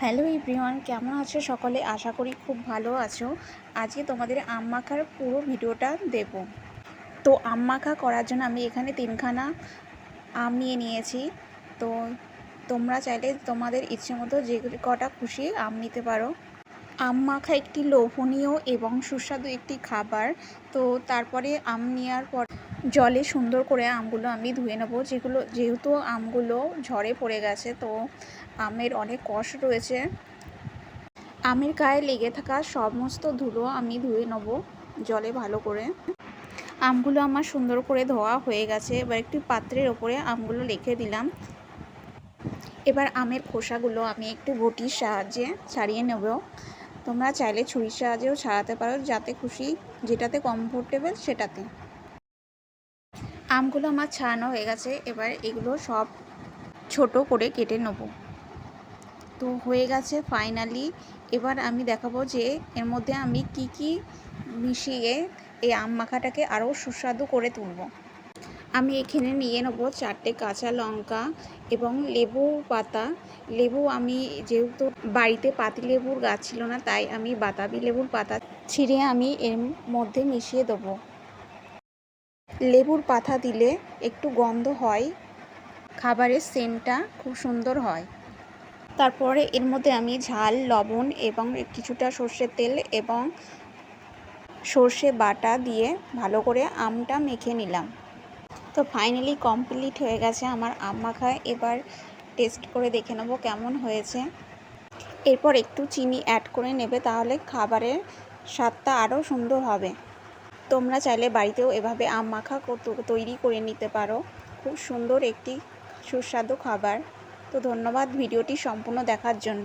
Hello everyone, কেমন আছো সকলে? আশা করি খুব ভালো আছো। আজকে তোমাদের আম মাখার পুরো ভিডিওটা দেব। তো আম মাখা করার জন্য আমি এখানে তিনখানা আম নিয়ে নিয়েছি। তো তোমরা চাইলে তোমাদের ইচ্ছে মতো যে কটা খুশি আম নিতে পারো। আম মাখা একটি লোভনীয় এবং সুস্বাদু একটি খাবার। তো তারপরে আম নেওয়ার পর জলে সুন্দর করে আমগুলো আমি ধুয়ে নেব। যেগুলো, যেহেতু আমগুলো ঝড়ে পড়ে গেছে, তো আমের অনেক কষ রয়েছে। আমের গায়ে লেগে থাকা সমস্ত ধুলো আমি ধুয়ে নেব জলে ভালো করে। আমগুলো আমার সুন্দর করে ধোয়া হয়ে গেছে। এবার একটি পাত্রের ওপরে আমগুলো রেখে দিলাম। এবার আমের খোসাগুলো আমি একটু বটির সাহায্যে ছাড়িয়ে নেব। তোমরা চাইলে ছুরির সাহায্যেও ছাড়াতে পারো, যাতে খুশি যেটাতে কমফোর্টেবল সেটাতে। আমগুলো আমার ছাড়ানো হয়ে গেছে, এবার এগুলো সব ছোট করে কেটে নেব। তো হয়ে গেছে ফাইনালি এবার আমি দেখাবো যে এর মধ্যে আমি কি কি মিশিয়ে এই আম মাখাটাকে আরও সুস্বাদু করে তুলব। আমি এখানে নিয়ে নেব চারটে কাঁচা লঙ্কা এবং লেবু পাতা। লেবু আমি যেহেতু বাড়িতে পাতিলেবুর গাছ ছিল না, তাই আমি বাতাবি লেবুর পাতা ছিঁড়ে আমি এর মধ্যে মিশিয়ে দেবো। লেবুর পাতা দিলে একটু গন্ধ হয়, খাবারের সেন্টটা খুব সুন্দর হয়। তারপরে এর মধ্যে আমি ঝাল, লবণ এবং কিছুটা সর্ষের তেল এবং সর্ষে বাটা দিয়ে ভালো করে আমটা মেখে নিলাম। তো ফাইনালি কমপ্লিট হয়ে গেছে আমার আম মাখায় এবার টেস্ট করে দেখে নেব কেমন হয়েছে। এরপর একটু চিনি অ্যাড করে নেবে তাহলে খাবারের স্বাদটা আরও সুন্দর হবে। তোমরা চাইলে বাড়িতেও এভাবে আম মাখা তৈরি করে নিতে পারো। খুব সুন্দর একটি সুস্বাদু খাবার। তো ধন্যবাদ ভিডিওটি সম্পূর্ণ দেখার জন্য।